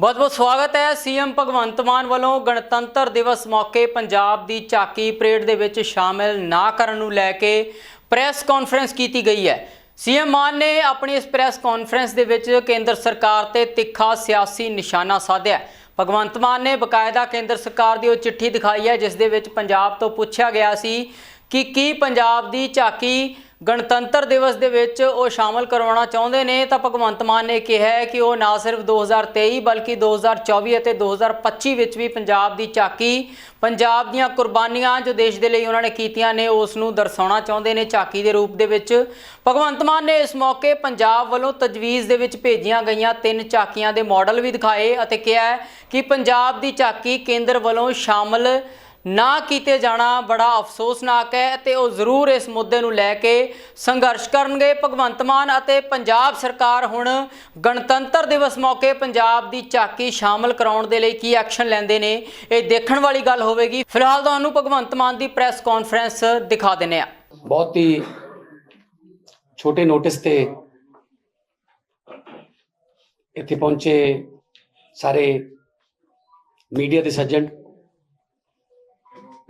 ਬਹੁਤ-ਬਹੁਤ ਸਵਾਗਤ ਹੈ ਸੀਐਮ ਭਗਵੰਤ ਮਾਨ ਵੱਲੋਂ ਗਣਤੰਤਰ ਦਿਵਸ ਮੌਕੇ ਪੰਜਾਬ ਦੀ ਝਾਕੀ ਪਰੇਡ ਦੇ ਵਿੱਚ ਸ਼ਾਮਿਲ ਨਾ ਕਰਨ ਨੂੰ ਲੈ ਕੇ ਪ੍ਰੈਸ ਕਾਨਫਰੰਸ ਕੀਤੀ ਗਈ ਹੈ। ਸੀਐਮ ਮਾਨ ਨੇ ਆਪਣੀ ਇਸ ਪ੍ਰੈਸ ਕਾਨਫਰੰਸ ਦੇ ਵਿੱਚ ਕੇਂਦਰ ਸਰਕਾਰ ਤੇ ਤਿੱਖਾ ਸਿਆਸੀ ਨਿਸ਼ਾਨਾ ਸਾਧਿਆ ਭਗਵੰਤ ਮਾਨ ਨੇ ਬਕਾਇਦਾ ਕੇਂਦਰ ਸਰਕਾਰ ਦੀ ਉਹ ਚਿੱਠੀ ਦਿਖਾਈ ਹੈ, ਜਿਸ ਦੇ ਵਿੱਚ ਪੰਜਾਬ ਤੋਂ ਪੁੱਛਿਆ ਗਿਆ ਸੀ ਕਿ ਕੀ ਪੰਜਾਬ ਦੀ ਝਾਕੀ ਗਣਤੰਤਰ ਦਿਵਸ ਦੇ ਵਿੱਚ ਉਹ ਸ਼ਾਮਲ ਕਰਵਾਉਣਾ ਚਾਹੁੰਦੇ ਨੇ, ਤਾਂ ਭਗਵੰਤ ਮਾਨ ਨੇ ਕਿਹਾ ਹੈ ਕਿ ਉਹ ਨਾ ਸਿਰਫ 2023 ਬਲਕਿ 2024 ਅਤੇ 2025 ਵਿੱਚ ਵੀ ਪੰਜਾਬ ਦੀ ਝਾਕੀ, ਪੰਜਾਬ ਦੀਆਂ ਕੁਰਬਾਨੀਆਂ ਜੋ ਦੇਸ਼ ਦੇ ਲਈ ਉਹਨਾਂ ਨੇ ਕੀਤੀਆਂ ਨੇ, ਉਸ ਨੂੰ ਦਰਸਾਉਣਾ ਚਾਹੁੰਦੇ ਨੇ ਝਾਕੀ ਦੇ ਰੂਪ ਦੇ ਵਿੱਚ। ਭਗਵੰਤ ਮਾਨ ਨੇ ਇਸ ਮੌਕੇ ਪੰਜਾਬ ਵੱਲੋਂ ਤਜਵੀਜ਼ ਦੇ ਵਿੱਚ ਭੇਜੀਆਂ ਗਈਆਂ ਤਿੰਨ ਝਾਕੀਆਂ ਦੇ ਮਾਡਲ ਵੀ ਦਿਖਾਏ ਅਤੇ ਕਿਹਾ ਕਿ ਪੰਜਾਬ ਦੀ ਝਾਕੀ ਕੇਂਦਰ ਵੱਲੋਂ ਸ਼ਾਮਲ ਨਾ ਕੀਤੇ ਜਾਣਾ ਬੜਾ ਅਫਸੋਸਨਾਕ ਹੈ ਤੇ ਉਹ ਜ਼ਰੂਰ ਇਸ ਮੁੱਦੇ ਨੂੰ ਲੈ ਕੇ ਸੰਘਰਸ਼ ਕਰਨਗੇ। ਭਗਵੰਤ ਮਾਨ ਅਤੇ ਪੰਜਾਬ ਸਰਕਾਰ ਹੁਣ ਗਣਤੰਤਰ ਦਿਵਸ ਮੌਕੇ ਪੰਜਾਬ ਦੀ ਝਾਕੀ ਸ਼ਾਮਲ ਕਰਾਉਣ ਦੇ ਲਈ ਕੀ ਐਕਸ਼ਨ ਲੈਂਦੇ ਨੇ, ਇਹ ਦੇਖਣ ਵਾਲੀ ਗੱਲ ਹੋਵੇਗੀ। ਫਿਲਹਾਲ ਤੁਹਾਨੂੰ ਭਗਵੰਤ ਮਾਨ ਦੀ ਪ੍ਰੈਸ ਕਾਨਫਰੰਸ ਦਿਖਾ ਦਿੰਨੇ ਆ ਬਹੁਤ ਹੀ ਛੋਟੇ ਨੋਟਿਸ ਤੇ ਇੱਥੇ ਪਹੁੰਚੇ ਸਾਰੇ ਮੀਡੀਆ ਦੇ ਸੱਜਣ।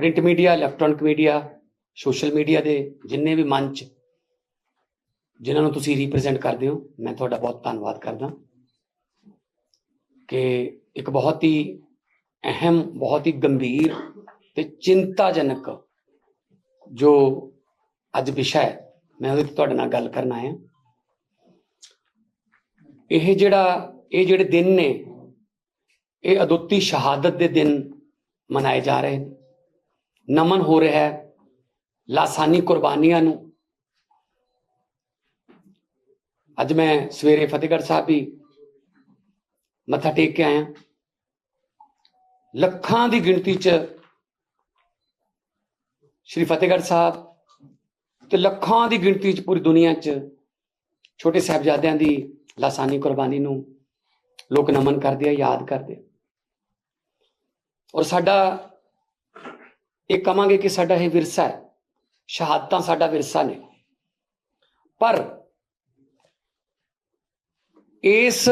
Print media electronic media social media ਦੇ ਜਿੰਨੇ ਵੀ ਮੰਚ ਜਿਨ੍ਹਾਂ ਨੂੰ ਤੁਸੀਂ ਰਿਪਰੈਜ਼ੈਂਟ ਕਰਦੇ ਹੋ, ਮੈਂ ਤੁਹਾਡਾ ਬਹੁਤ ਧੰਨਵਾਦ ਕਰਦਾ। ਕਿ ਇੱਕ ਬਹੁਤ ਹੀ ਅਹਿਮ, ਬਹੁਤ ਹੀ ਗੰਭੀਰ ਤੇ ਚਿੰਤਾਜਨਕ ਜੋ ਅੱਜ ਵਿਸ਼ਾ ਹੈ, ਮੈਂ ਉਹਦੇ ਤੇ ਤੁਹਾਡੇ ਨਾਲ ਗੱਲ ਕਰਨ ਆਇਆ। ਇਹ ਜਿਹੜਾ, ਇਹ ਜਿਹੜੇ ਦਿਨ ਨੇ, ਇਹ ਅਦੁੱਤੀ ਸ਼ਹਾਦਤ ਦੇ ਦਿਨ ਮਨਾਏ ਜਾ ਰਹੇ ਨੇ। ਨਮਨ ਹੋ ਰਿਹਾ ਹੈ। ਲਾਸਾਨੀ ਕੁਰਬਾਨੀਆਂ ਨੂੰ। ਅੱਜ ਮੈਂ ਸਵੇਰੇ ਫਤਿਹਗੜ੍ਹ ਸਾਹਿਬ ਵੀ ਮੱਥਾ ਟੇਕ ਕੇ ਆਇਆ। ਲੱਖਾਂ ਦੀ ਗਿਣਤੀ 'ਚ ਸ਼੍ਰੀ ਫਤਿਹਗੜ੍ਹ ਸਾਹਿਬ ਤੇ ਲੱਖਾਂ ਦੀ ਗਿਣਤੀ 'ਚ ਪੂਰੀ ਦੁਨੀਆ 'ਚ ਛੋਟੇ ਸਾਹਿਬਜ਼ਾਦਿਆਂ ਦੀ ਲਾਸਾਨੀ ਕੁਰਬਾਨੀ ਨੂੰ ਲੋਕ ਨਮਨ ਕਰਦੇ ਆ, ਯਾਦ ਕਰਦੇ ਔਰ ਸਾਡਾ ਇਹ ਕਵਾਂਗੇ ਕਿ ਸਾਡਾ ਇਹ ਵਿਰਸਾ ਹੈ। ਸ਼ਹਾਦਤਾਂ ਸਾਡਾ ਵਿਰਸਾ ਨੇ। ਪਰ ਇਸ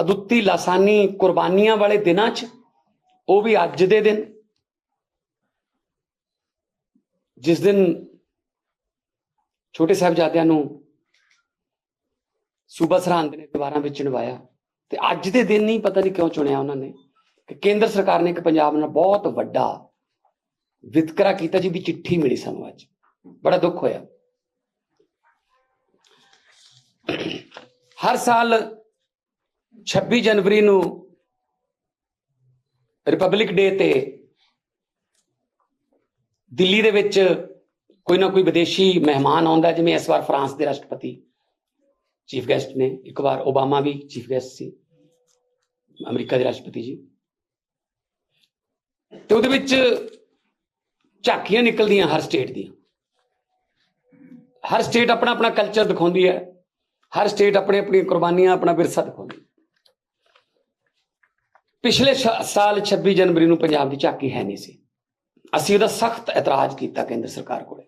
ਅਦੁੱਤੀ ਲਾਸਾਨੀ ਕੁਰਬਾਨੀਆਂ ਵਾਲੇ ਦਿਨਾਂ 'ਚ ਉਹ ਵੀ ਅੱਜ ਦੇ ਦਿਨ, ਜਿਸ ਦਿਨ ਛੋਟੇ ਸਾਹਿਬਜ਼ਾਦਿਆਂ ਨੂੰ ਸੂਬਾ ਸਰਹੰਦ ਨੇ ਦੀਵਾਰਾਂ ਵਿੱਚ ਚਣਵਾਇਆ ਤੇ ਅੱਜ ਦੇ ਦਿਨ ਨਹੀਂ ਪਤਾ ਨਹੀਂ ਕਿਉਂ ਚੁਣਿਆ ਉਹਨਾਂ ਨੇ ਕਿ ਕੇਂਦਰ ਸਰਕਾਰ ਨੇ ਇੱਕ ਪੰਜਾਬ ਨਾਲ ਬਹੁਤ ਵੱਡਾ ਵਿਤਕਰਾ ਕੀਤਾ ਜੀ ਵੀ ਚਿੱਠੀ ਮਿਲੀ ਸਾਨੂੰ ਅੱਜ। ਬੜਾ ਦੁੱਖ ਹੋਇਆ। ਹਰ ਸਾਲ 26 ਜਨਵਰੀ ਨੂੰ ਰਿਪਬਲਿਕ ਡੇ ਤੇ ਦਿੱਲੀ ਦੇ ਵਿੱਚ ਕੋਈ ਨਾ ਕੋਈ ਵਿਦੇਸ਼ੀ ਮਹਿਮਾਨ ਆਉਂਦਾ ਜਿਵੇਂ ਇਸ ਵਾਰ ਫਰਾਂਸ ਦੇ ਰਾਸ਼ਟਰਪਤੀ ਚੀਫ ਗੈਸਟ ਨੇ, ਇੱਕ ਵਾਰ ਓਬਾਮਾ ਵੀ ਚੀਫ ਗੈਸਟ ਸੀ, ਅਮਰੀਕਾ ਦੇ ਰਾਸ਼ਟਰਪਤੀ ਜੀ। ਤੇ ਉਹਦੇ ਵਿੱਚ ਝਾਕੀਆਂ ਨਿਕਲਦੀਆਂ ਹਰ ਸਟੇਟ ਦੀਆਂ। ਹਰ ਸਟੇਟ ਆਪਣਾ ਆਪਣਾ ਕਲਚਰ ਦਿਖਾਉਂਦੀ ਹੈ। ਹਰ ਸਟੇਟ ਆਪਣੇ ਆਪਣੀਆਂ ਕੁਰਬਾਨੀਆਂ, ਆਪਣਾ ਵਿਰਸਾ ਦਿਖਾਉਂਦੀ ਪਿਛਲੇ ਸ਼- ਸਾਲ 26 ਜਨਵਰੀ ਨੂੰ ਪੰਜਾਬ ਦੀ ਝਾਕੀ ਹੈ ਨਹੀਂ ਸੀ। ਅਸੀਂ ਉਹਦਾ ਸਖਤ ਇਤਰਾਜ਼ ਕੀਤਾ ਕੇਂਦਰ ਸਰਕਾਰ ਕੋਲੇ।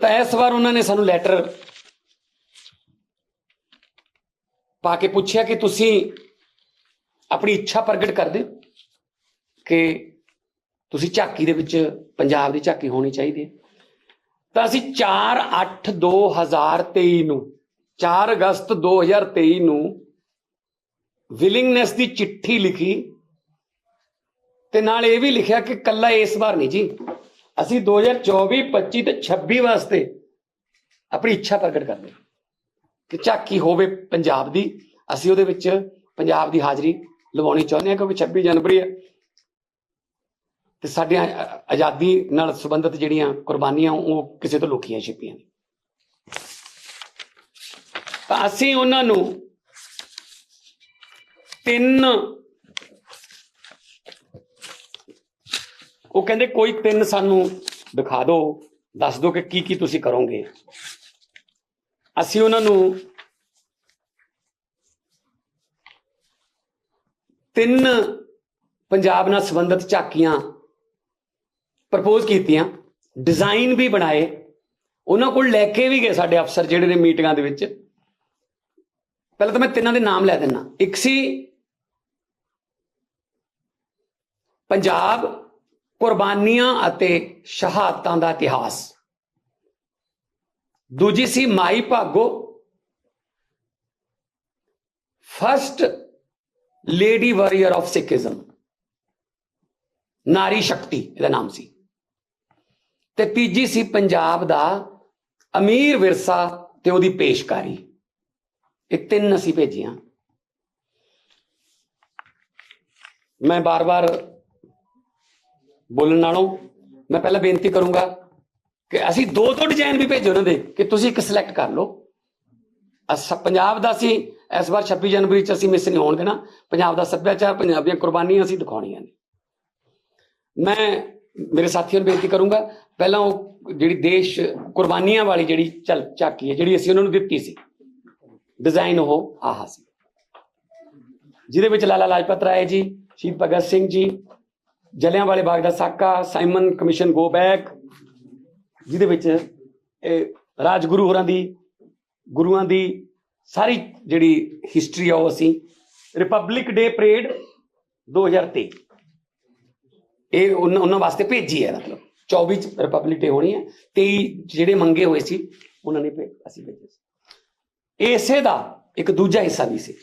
ਤਾਂ ਇਸ ਵਾਰ ਉਹਨਾਂ ਨੇ ਸਾਨੂੰ ਲੈਟਰ ਪਾ ਕੇ ਪੁੱਛਿਆ ਕਿ ਤੁਸੀਂ ਆਪਣੀ ਇੱਛਾ ਪ੍ਰਗਟ ਕਰਦੇ ਦਿਓ ਕਿ ਤੁਸੀਂ ਝਾਕੀ ਦੇ ਵਿੱਚ, ਪੰਜਾਬ ਦੀ ਝਾਕੀ ਹੋਣੀ ਚਾਹੀਦੀ ਹੈ। ਤਾਂ ਅਸੀਂ 4 8 2023 ਨੂੰ 4 ਅਗਸਤ 2023 ਨੂੰ ਵਿਲਿੰਗਨੈਸ ਦੀ ਚਿੱਠੀ ਲਿਖੀ ਤੇ ਨਾਲ ਇਹ ਵੀ ਲਿਖਿਆ ਕਿ ਕੱਲਾ ਇਸ ਵਾਰ ਨਹੀਂ ਜੀ। ਅਸੀਂ 2024 25 ਤੇ 26 ਵਾਸਤੇ ਆਪਣੀ ਇੱਛਾ ਪ੍ਰਗਟ ਕਰਦੇ ਕਿ ਝਾਕੀ ਹੋਵੇ ਪੰਜਾਬ ਦੀ। ਅਸੀਂ ਉਹਦੇ ਵਿੱਚ ਪੰਜਾਬ ਦੀ ਹਾਜ਼ਰੀ ਲਵਾਉਣੀ ਚਾਹੁੰਦੇ ਹਾਂ ਕਿਉਂਕਿ 26 ਜਨਵਰੀ ਹੈ। ਤੇ ਸਾਡੀਆਂ ਆਜ਼ਾਦੀ ਨਾਲ ਸੰਬੰਧਿਤ ਜਿਹੜੀਆਂ ਕੁਰਬਾਨੀਆਂ, ਉਹ ਕਿਸੇ ਤੋਂ ਲੁਕੀਆਂ ਛਿਪੀਆਂ ਤਾਂ ਅਸੀਂ ਉਹਨਾਂ ਨੂੰ ਤਿੰਨ, ਉਹ ਕਹਿੰਦੇ ਕੋਈ ਤਿੰਨ ਸਾਨੂੰ ਦਿਖਾ ਦਿਓ, ਦੱਸ ਦਿਓ ਕਿ ਕੀ ਕੀ ਤੁਸੀਂ ਕਰੋਗੇ। ਅਸੀਂ ਉਹਨਾਂ ਨੂੰ ਤਿੰਨ ਪੰਜਾਬ ਨਾਲ ਸੰਬੰਧਿਤ ਝਾਕੀਆਂ ਪ੍ਰਪੋਜ਼ ਕੀਤੀਆਂ ਡਿਜ਼ਾਈਨ ਵੀ ਬਣਾਏ, ਉਹਨਾਂ ਕੋਲ ਲੈ ਕੇ ਵੀ ਗਏ ਸਾਡੇ ਅਫਸਰ ਜਿਹੜੇ ਨੇ ਮੀਟਿੰਗਾਂ ਦੇ ਵਿੱਚ। ਪਹਿਲਾਂ ਤਾਂ ਮੈਂ ਤਿੰਨਾਂ ਦੇ ਨਾਮ ਲੈ ਦਿੰਨਾ ਇੱਕ ਸੀ ਪੰਜਾਬ ਕੁਰਬਾਨੀਆਂ ਅਤੇ ਸ਼ਹਾਦਤਾਂ ਦਾ ਇਤਿਹਾਸ। ਦੂਜੀ ਸੀ Mai Bhago. First lady warrior of Sikhism ਨਾਰੀ ਸ਼ਕਤੀ, ਇਹਦਾ ਨਾਮ ਸੀ। ਤੇ ਤੀਜੀ ਸੀ ਪੰਜਾਬ ਦਾ ਅਮੀਰ ਵਿਰਸਾ ਤੇ ਉਹਦੀ ਪੇਸ਼ਕਾਰੀ। ਇਹ ਤਿੰਨ ਅਸੀਂ ਭੇਜੀਆਂ। ਮੈਂ ਬਾਰ-ਬਾਰ ਬੋਲਣ ਨਾਲੋਂ ਮੈਂ ਪਹਿਲਾਂ ਬੇਨਤੀ ਕਰੂੰਗਾ ਕਿ ਅਸੀਂ ਦੋ ਦੋ ਡਿਜ਼ਾਈਨ ਵੀ ਭੇਜੋ ਉਹਨਾਂ ਦੇ ਕਿ ਤੁਸੀਂ ਇੱਕ ਸਿਲੈਕਟ ਕਰ ਲਓ। ਅਸ ਪੰਜਾਬ ਦਾ ਸੀ, ਇਸ ਵਾਰ 26 ਜਨਵਰੀ ਚ ਅਸੀਂ ਮਿਸ ਨਹੀਂ ਹੋਣ ਦੇਣਾ ਪੰਜਾਬ ਦਾ ਸੱਭਿਆਚਾਰ ਪੰਜਾਬ ਦੀਆਂ ਕੁਰਬਾਨੀਆਂ ਅਸੀਂ ਦਿਖਾਉਣੀਆਂ ਨੇ। ਮੈਂ ਮੇਰੇ ਸਾਥੀਆਂ ਨੂੰ ਬੇਨਤੀ ਕਰੂੰਗਾ, ਪਹਿਲਾਂ ਉਹ ਜਿਹੜੀ ਦੇਸ਼ ਕੁਰਬਾਨੀਆਂ ਵਾਲੀ ਜਿਹੜੀ ਚੱਲ ਝਾਕੀ ਹੈ, ਜਿਹੜੀ ਅਸੀਂ ਉਹਨਾਂ ਨੂੰ ਦਿੱਤੀ ਸੀ ਡਿਜ਼ਾਈਨ ਉਹ ਆਹਾ ਸੀ। ਜਿਹਦੇ ਵਿੱਚ ਲਾਲਾ ਲਾਜਪਤ ਰਾਏ ਜੀ, ਸ਼ਹੀਦ ਭਗਤ ਸਿੰਘ ਜੀ ਜਲਿਆਂ ਵਾਲੇ ਬਾਗ ਦਾ ਸਾਕਾ, ਸਾਈਮਨ ਕਮਿਸ਼ਨ ਗੋ ਬੈਕ, ਜਿਹਦੇ ਵਿੱਚ ਇਹ ਰਾਜਗੁਰੂ ਹੋਰਾਂ ਦੀ, ਗੁਰੂਆਂ ਦੀ ਸਾਰੀ ਜਿਹੜੀ ਹਿਸਟਰੀ ਆ ਉਹ ਅਸੀਂ ਰਿਪਬਲਿਕ ਡੇ ਪਰੇਡ 2023 ਇਹ ਉਹਨਾਂ ਉਹਨਾਂ ਵਾਸਤੇ ਭੇਜੀ ਹੈ, ਮਤਲਬ 24 ਚ ਰਿਪਬਲਿਕ ਡੇ ਹੋਣੀ ਹੈ 23 ਜਿਹੜੇ ਮੰਗੇ ਹੋਏ ਸੀ, ਉਹਨਾਂ ਨੇ ਭੇ- ਅਸੀਂ ਭੇਜੇ ਸੀ। ਇਸੇ ਦਾ ਇੱਕ ਦੂਜਾ ਹਿੱਸਾ ਵੀ ਸੀ।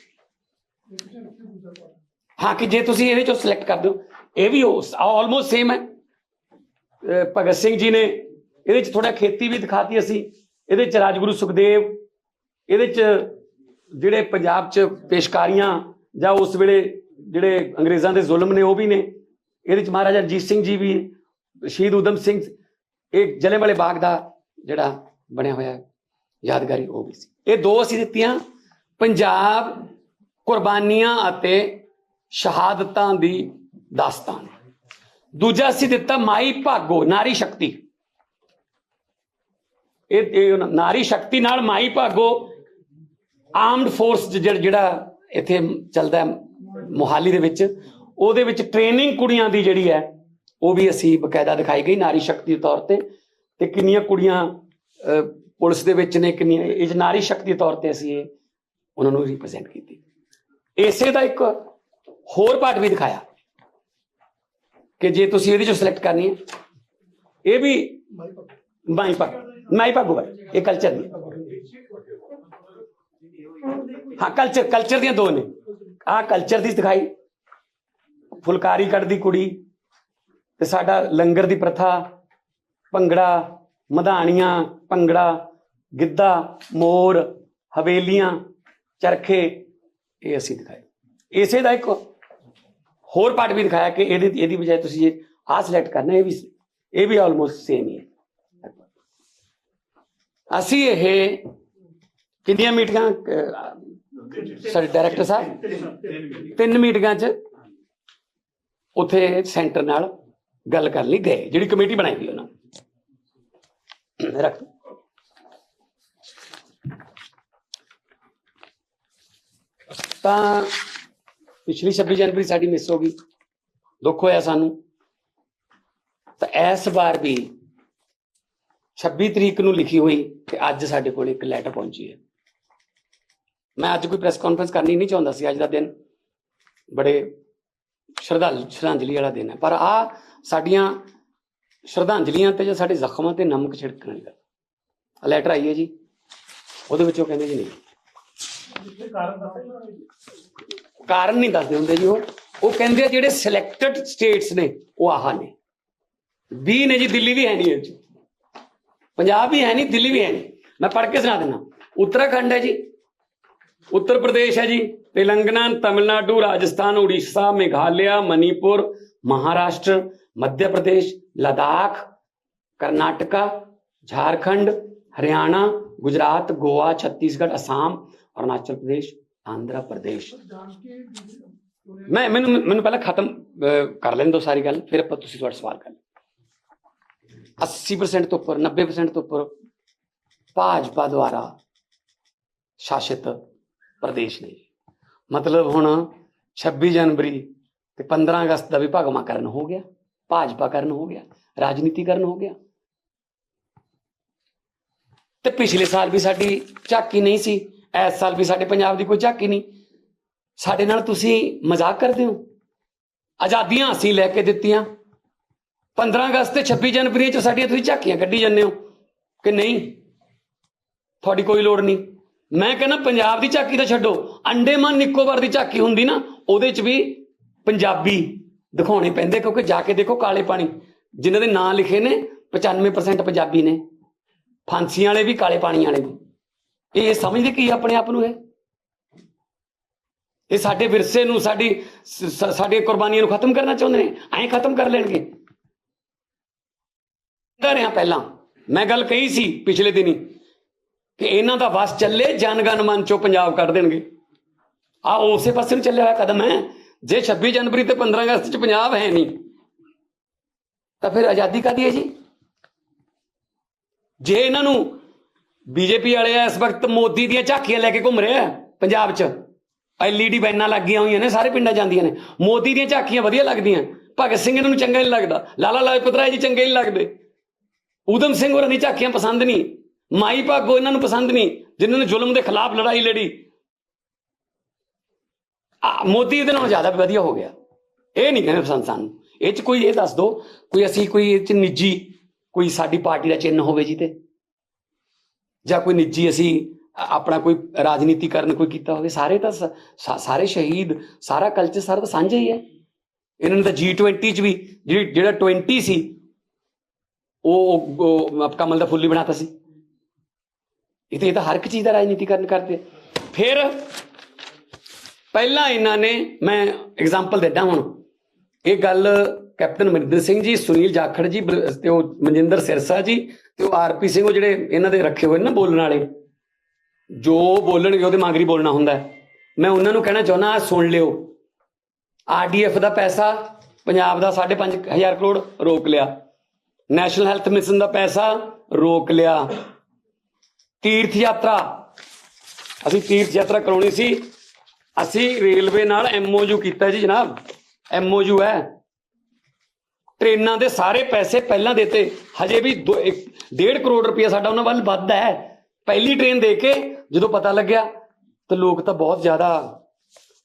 ਹਾਂ, ਕਿ ਜੇ ਤੁਸੀਂ ਇਹਦੇ ਚੋਂ ਸਿਲੈਕਟ ਕਰ ਦਿਓ, ਇਹ ਵੀ ਆਲਮੋਸਟ ਸੇਮ ਹੈ। ਭਗਤ ਸਿੰਘ ਜੀ ਨੇ ਇਹਦੇ ਚ ਥੋੜਾ ਖੇਤੀ ਵੀ ਦਿਖਾਤੀ ਅਸੀਂ, ਇਹਦੇ ਚ ਰਾਜਗੁਰੂ ਸੁਖਦੇਵ, ਇਹਦੇ ਚ ਜਿਹੜੇ ਪੰਜਾਬ ਚ ਪੇਸ਼ਕਾਰੀਆਂ ਜਾਂ ਉਸ ਵੇਲੇ ਜਿਹੜੇ ਅੰਗਰੇਜ਼ਾਂ ਦੇ ਜ਼ੁਲਮ ਨੇ, ਉਹ ਵੀ ਨੇ। ਇਹਦੇ ਚ ਮਹਾਰਾਜਾ ਰਣਜੀਤ ਸਿੰਘ ਜੀ ਵੀ, ਸ਼ਹੀਦ ਉਦਮ ਸਿੰਘ, ਇਹ ਜਲਿਆਂਵਾਲੇ ਬਾਗ ਦਾ ਜਿਹੜਾ ਬਣਿਆ ਹੋਇਆ ਯਾਦਗਾਰੀ ਉਹ ਵੀ ਸੀ। ਇਹ ਦੋ ਅਸੀਂ ਦਿੱਤੀਆਂ, ਪੰਜਾਬ ਕੁਰਬਾਨੀਆਂ ਅਤੇ ਸ਼ਹਾਦਤਾਂ ਦੀ ਦਾਸਤਾਨ। ਦੂਜਾ ਅਸੀਂ ਦਿੱਤਾ ਮਾਈ ਭਾਗੋ, ਨਾਰੀ ਸ਼ਕਤੀ। ਇਹ ਨਾਰੀ ਸ਼ਕਤੀ ਨਾਲ ਮਾਈ ਭਾਗੋ ਆਰਮਡ ਫੋਰਸ ਜਿਹੜਾ ਇੱਥੇ ਚੱਲਦਾ ਹੈ ਮੋਹਾਲੀ ਦੇ ਵਿੱਚ ਉਹਦੇ ਵਿੱਚ ਟ੍ਰੇਨਿੰਗ ਕੁੜੀਆਂ ਦੀ ਜਿਹੜੀ ਹੈ, ਉਹ ਵੀ ਅਸੀਂ ਬਕਾਇਦਾ ਦਿਖਾਈ ਗਈ ਨਾਰੀ ਸ਼ਕਤੀ ਦੇ ਤੌਰ ਤੇ ਤੇ ਕਿੰਨੀਆਂ ਕੁੜੀਆਂ ਪੁਲਿਸ ਦੇ ਵਿੱਚ ਨੇ, ਕਿੰਨੀਆਂ, ਇਹ ਨਾਰੀ ਸ਼ਕਤੀ ਦੇ ਤੌਰ ਤੇ ਅਸੀਂ ਇਹ ਉਹਨਾਂ ਨੂੰ ਰਿਪਰੈਜ਼ੈਂਟ ਕੀਤੀ। ਇਸੇ ਦਾ ਇੱਕ ਹੋਰ ਪਾਰਟ ਵੀ ਦਿਖਾਇਆ ਕਿ ਜੇ ਤੁਸੀਂ ਇਹਦੇ ਚੋਂ ਸਿਲੈਕਟ ਕਰਨੀ ਹੈ, ਇਹ ਵੀ ਮਾਈ ਪੱਗ ਮਾਈ ਪੱਗ ਹੋਵੇ ਇਹ ਕਲਚਰ ਦੀ। ਹਾਂ ਕਲਚਰ ਕਲਚਰ ਦੀਆਂ ਦੋ ਨੇ। ਆਹ ਕਲਚਰ ਦੀ ਦਿਖਾਈ। ਫੁਲਕਾਰੀ ਕੱਢਦੀ ਕੁੜੀ ਤੇ ਸਾਡਾ ਲੰਗਰ ਦੀ ਪ੍ਰਥਾ, ਭੰਗੜਾ, ਮਧਾਣੀਆਂ, ਭੰਗੜਾ, ਗਿੱਧਾ, ਮੋਰ, ਹਵੇਲੀਆਂ, ਚਰਖੇ, ਇਹ ਅਸੀਂ ਦਿਖਾਏ। ਇਸੇ ਦਾ ਇੱਕ ਹੋਰ ਪਾਰਟ ਵੀ ਦਿਖਾਇਆ ਕਿ ਇਹਦੀ ਇਹਦੀ ਬਜਾਏ ਤੁਸੀਂ ਜੇ ਆਹ ਸਿਲੈਕਟ ਕਰਨਾ, ਇਹ ਵੀ ਇਹ ਵੀ ਆਲਮੋਸਟ ਸੇਮ ਹੀ ਹੈ। ਅਸੀਂ ਇਹ ਕਿੰਨੀਆਂ ਮੀਟਿੰਗਾਂ ਸਾਡੇ ਡਾਇਰੈਕਟਰ ਸਾਹਿਬ? ਤਿੰਨ ਮੀਟਿੰਗਾਂ 'ਚ ਉੱਥੇ ਸੈਂਟਰ ਨਾਲ ਗੱਲ ਕਰਨ ਲਈ ਗਏ, ਜਿਹੜੀ ਕਮੇਟੀ ਬਣਾਈ ਗਈ ਉਹਨਾਂ ਨੇ। ਰੱਖ। ਤਾਂ ਪਿਛਲੀ 26 ਜਨਵਰੀ ਸਾਡੀ ਮਿਸ ਹੋ ਗਈ, ਦੁੱਖ ਹੋਇਆ ਸਾਨੂੰ। ਤਾਂ ਇਸ ਵਾਰ ਵੀ 26 ਤਰੀਕ ਨੂੰ ਲਿਖੀ ਹੋਈ ਤੇ ਅੱਜ ਸਾਡੇ ਕੋਲ ਇੱਕ ਲੈਟਰ ਪਹੁੰਚੀ ਹੈ। ਮੈਂ ਅੱਜ ਕੋਈ ਪ੍ਰੈਸ ਕਾਨਫਰੰਸ ਕਰਨੀ ਨਹੀਂ ਚਾਹੁੰਦਾ ਸੀ, ਅੱਜ ਦਾ ਦਿਨ ਬੜੇ ਸ਼ਰਧਾਲ ਸ਼ਰਧਾਂਜਲੀ ਵਾਲਾ ਦਿਨ ਹੈ। ਪਰ ਆ ਸਾਡੀਆਂ ਸ਼ਰਧਾਂਜਲੀਆਂ ਤੇ ਜਾਂ ਸਾਡੇ ਜ਼ਖਮਾਂ ਤੇ ਨਮਕ ਛਿੜਕਣ ਵਾਲੀ ਗੱਲ। ਲੈਟਰ ਆਈ ਹੈ ਜੀ। ਉਹਦੇ ਵਿੱਚ ਉਹ ਕਹਿੰਦੇ ਜੀ ਨਹੀਂ। ਕਾਰਨ ਨਹੀਂ ਦੱਸਦੇ ਹੁੰਦੇ ਜੀ ਉਹ। ਉਹ ਕਹਿੰਦੇ ਆ ਜਿਹੜੇ ਸਿਲੈਕਟਡ ਸਟੇਟਸ ਨੇ, ਉਹ ਆਹ ਨੇ। 20 ਨੇ ਜੀ, ਦਿੱਲੀ ਵੀ ਹੈ ਨਹੀਂ ਇਹ 'ਚ। ਪੰਜਾਬ ਵੀ ਹੈ ਨਹੀਂ, ਦਿੱਲੀ ਵੀ ਹੈ ਨਹੀਂ। ਮੈਂ ਪੜ੍ਹ ਕੇ ਸੁਣਾ ਦਿੰਦਾ। ਉੱਤਰਾਖੰਡ ਹੈ ਜੀ। उत्तर प्रदेश है जी, तेलंगाना, तमिलनाडु, राजस्थान, उड़ीसा, मेघालय, मणिपुर, महाराष्ट्र, मध्य प्रदेश, लद्दाख, कर्नाटका, झारखंड, हरियाणा, गुजरात, गोवा, छत्तीसगढ़, असम, अरुणाचल प्रदेश, आंध्र प्रदेश। मैं मैं, मैंने पहले खत्म कर लें दो सारी गल, फिर आप तुम सवाल कर अस्सी परसेंट तो उपर, नब्बे परसेंट तो उपर, भाजपा द्वारा शासित ਪ੍ਰਦੇਸ਼ ਨੇ ਮਤਲਬ ਹੁਣ 26 ਜਨਵਰੀ ਤੇ 15 ਅਗਸਤ ਦਾ ਵੀ ਭਗਵਾਕਰਨ ਹੋ ਗਿਆ ਭਾਜਪਾ ਕਰਨ ਹੋ ਗਿਆ, ਰਾਜਨੀਤੀਕਰਨ ਹੋ ਗਿਆ। ਤੇ ਪਿਛਲੇ ਸਾਲ ਵੀ ਸਾਡੀ ਝਾਕੀ ਨਹੀਂ ਸੀ ਇਸ ਸਾਲ ਵੀ ਸਾਡੇ ਪੰਜਾਬ ਦੀ ਕੋਈ ਝਾਕੀ ਨਹੀਂ। ਸਾਡੇ ਨਾਲ ਤੁਸੀਂ ਮਜ਼ਾਕ ਕਰਦੇ ਹੋ? ਆਜ਼ਾਦੀਆਂ ਅਸੀਂ ਲੈ ਕੇ ਦਿੱਤੀਆਂ। 15 ਅਗਸਤ ਤੇ 26 ਜਨਵਰੀ ਚ ਸਾਡੀਆਂ ਤੁਸੀਂ ਝਾਕੀਆਂ ਕੱਢੀ ਜਾਂਦੇ ਹੋ ਕਿ ਨਹੀਂ? ਤੁਹਾਡੀ ਕੋਈ ਲੋੜ ਨਹੀਂ। ਮੈਂ ਕਹਿੰਦਾ ਪੰਜਾਬ ਦੀ ਝਾਕੀ ਤਾਂ ਛੱਡੋ। ਅੰਡੇਮਾਨ ਨਿਕੋਬਾਰ ਦੀ ਝਾਕੀ ਹੁੰਦੀ ਨਾ, ਉਹਦੇ ਚ ਵੀ ਪੰਜਾਬੀ ਦਿਖਾਉਣੇ ਪੈਂਦੇ, ਕਿਉਂਕਿ ਜਾ ਕੇ ਦੇਖੋ ਕਾਲੇ ਪਾਣੀ। ਜਿਨ੍ਹਾਂ ਦੇ ਨਾਂ ਲਿਖੇ ਨੇ 95% ਪੰਜਾਬੀ ਨੇ। ਫਾਂਸੀਆਂ ਵਾਲੇ ਵੀ, ਕਾਲੇ ਪਾਣੀ ਵਾਲੇ ਵੀ। ਇਹ ਸਮਝਦੇ ਕੀ ਆਪਣੇ ਆਪ ਨੂੰ ਇਹ? ਇਹ ਸਾਡੇ ਵਿਰਸੇ ਨੂੰ, ਸਾਡੀ ਸਾਡੀਆਂ ਕੁਰਬਾਨੀਆਂ ਨੂੰ ਖਤਮ ਕਰਨਾ ਚਾਹੁੰਦੇ ਨੇ। ਐਂ ਖਤਮ ਕਰ ਲੈਣਗੇ। ਕਰ ਰਿਹਾ ਪਹਿਲਾਂ। ਮੈਂ ਗੱਲ ਕਹੀ ਸੀ ਪਿਛਲੇ ਦਿਨੀ। ਕਿ ਇਹਨਾਂ ਦਾ ਵਸ ਚੱਲੇ ਜਨਗਣ ਮਨ ਚੋਂ ਪੰਜਾਬ ਕੱਢ ਦੇਣਗੇ। ਆ ਉਸੇ ਪਾਸੇ ਨੂੰ ਚੱਲਿਆ ਹੋਇਆ ਕਦਮ ਹੈ। ਜੇ 26 ਜਨਵਰੀ ਤੇ 15 ਅਗਸਤ ਚ ਪੰਜਾਬ ਹੈ ਨਹੀਂ, ਤਾਂ ਫਿਰ ਆਜ਼ਾਦੀ ਕਾਦੀ ਹੈ ਜੀ? ਜੇ ਇਹਨਾਂ ਨੂੰ ਬੀਜੇਪੀ ਵਾਲੇ ਇਸ ਵਕਤ ਮੋਦੀ ਦੀਆਂ ਝਾਕੀਆਂ ਲੈ ਕੇ ਘੁੰਮ ਰਹੇ ਆ ਪੰਜਾਬ 'ਚ ਐਲਈਡੀ ਬੈਨਾਂ ਲੱਗੀਆਂ ਹੋਈਆਂ ਨੇ, ਸਾਰੇ ਪਿੰਡਾਂ ਜਾਂਦੀਆਂ ਨੇ। ਮੋਦੀ ਦੀਆਂ ਝਾਕੀਆਂ ਵਧੀਆ ਲੱਗਦੀਆਂ, ਭਗਤ ਸਿੰਘ ਇਹਨਾਂ ਨੂੰ ਚੰਗਾ ਨਹੀਂ ਲੱਗਦਾ। ਲਾਲਾ ਲਾਜਪਤ ਰਾਏ ਜੀ ਚੰਗੇ ਨਹੀਂ ਲੱਗਦੇ। ਊਧਮ ਸਿੰਘ ਹੋਰਾਂ ਦੀ ਝਾਕੀਆਂ ਪਸੰਦ ਨਹੀਂ। ਮਾਈ ਭਾਗੋ ਇਹਨਾਂ ਨੂੰ ਪਸੰਦ ਨਹੀਂ, ਜਿਨ੍ਹਾਂ ਨੇ ਜ਼ੁਲਮ ਦੇ ਖਿਲਾਫ ਲੜਾਈ ਲੜੀ। ਮੋਦੀ ਇਹਦੇ ਨਾਲੋਂ ਜ਼ਿਆਦਾ ਵਧੀਆ ਹੋ ਗਿਆ। ਇਹ ਨਹੀਂ ਕਹਿੰਦੇ ਪਸੰਦ ਸਾਨੂੰ। ਇਹ ਚ ਕੋਈ ਇਹ ਦੱਸ ਦਿਓ ਕੋਈ ਅਸੀਂ ਕੋਈ ਇਹ ਚ ਨਿੱਜੀ, ਕੋਈ ਸਾਡੀ ਪਾਰਟੀ ਦਾ ਚਿੰਨ੍ਹ ਹੋਵੇ ਜੀ ਤੇ। ਜਾਂ ਕੋਈ ਨਿੱਜੀ ਅਸੀਂ ਆਪਣਾ ਕੋਈ ਰਾਜਨੀਤੀਕਰਨ ਕੋਈ ਕੀਤਾ ਹੋਵੇ, ਸਾਰੇ ਤਾਂ ਸਾਰੇ ਸ਼ਹੀਦ, ਸਾਰਾ ਕਲਚਰ ਸਾਰਾ ਤਾਂ ਸਾਂਝਾ ਹੀ ਹੈ। ਇਹਨਾਂ ਨੇ ਤਾਂ G20 ਚ ਵੀ ਜਿਹੜੀ, ਜਿਹੜਾ 20 ਸੀ, ਉਹ ਕਮਲ ਦਾ ਫੁੱਲੀ ਹੀ ਬਣਾਤਾ ਸੀ। ਇਹ ਤਾਂ ਇਹ ਤਾਂ ਹਰ ਇੱਕ ਚੀਜ਼ ਦਾ ਰਾਜਨੀਤੀਕਰਨ ਕਰਦੇ। ਫਿਰ ਪਹਿਲਾਂ ਇਹਨਾਂ ਨੇ ਮੈਂ ਐਗਜ਼ਾਮਪਲ ਦਿੰਦਾ ਹੁਣ। ਇਹ ਗੱਲ ਕੈਪਟਨ ਅਮਰਿੰਦਰ ਸਿੰਘ ਜੀ, ਸੁਨੀਲ ਜਾਖੜ ਜੀ ਤੇ ਉਹ ਮਨਜਿੰਦਰ ਸਿਰਸਾ ਜੀ, ਤੇ ਉਹ ਆਰਪੀ ਸਿੰਘ ਉਹ ਜਿਹੜੇ ਇਹਨਾਂ ਦੇ ਰੱਖੇ ਹੋਏ ਨੇ ਨਾ ਬੋਲਣ ਵਾਲੇ। ਜੋ ਬੋਲਣਗੇ ਉਹਦੇ ਮਾਗਰੀ ਬੋਲਣਾ ਹੁੰਦਾ ਮੈਂ ਉਹਨਾਂ ਨੂੰ ਕਹਿਣਾ ਚਾਹੁੰਦਾ, ਆਹ ਸੁਣ ਲਿਓ। ਆਰਡੀਐਫ ਦਾ ਪੈਸਾ ਪੰਜਾਬ ਦਾ 5.5000 ਕਰੋੜ ਰੋਕ ਲਿਆ। ਨੈਸ਼ਨਲ ਹੈਲਥ ਮਿਸ਼ਨ ਦਾ ਪੈਸਾ ਰੋਕ ਲਿਆ। ਤੀਰਥ ਯਾਤਰਾ ਅਸੀਂ ਤੀਰਥ ਯਾਤਰਾ ਕਰਾਉਣੀ ਸੀ। ਅਸੀਂ ਰੇਲਵੇ ਨਾਲ ਐਮਓਯੂ ਕੀਤਾ ਜੀ ਜਨਾਬ। ਐਮਓਯੂ ਹੈ। ਟ੍ਰੇਨਾਂ ਦੇ ਸਾਰੇ ਪੈਸੇ ਪਹਿਲਾਂ ਦਿੱਤੇ। ਹਜੇ ਵੀ 1.5 ਕਰੋੜ ਰੁਪਇਆ ਸਾਡਾ ਉਹਨਾਂ ਵੱਲ ਵੱਧ ਹੈ। ਪਹਿਲੀ ਟ੍ਰੇਨ ਦੇ ਕੇ ਜਦੋਂ ਪਤਾ ਲੱਗਿਆ ਤਾਂ ਲੋਕ ਤਾਂ ਬਹੁਤ ਜ਼ਿਆਦਾ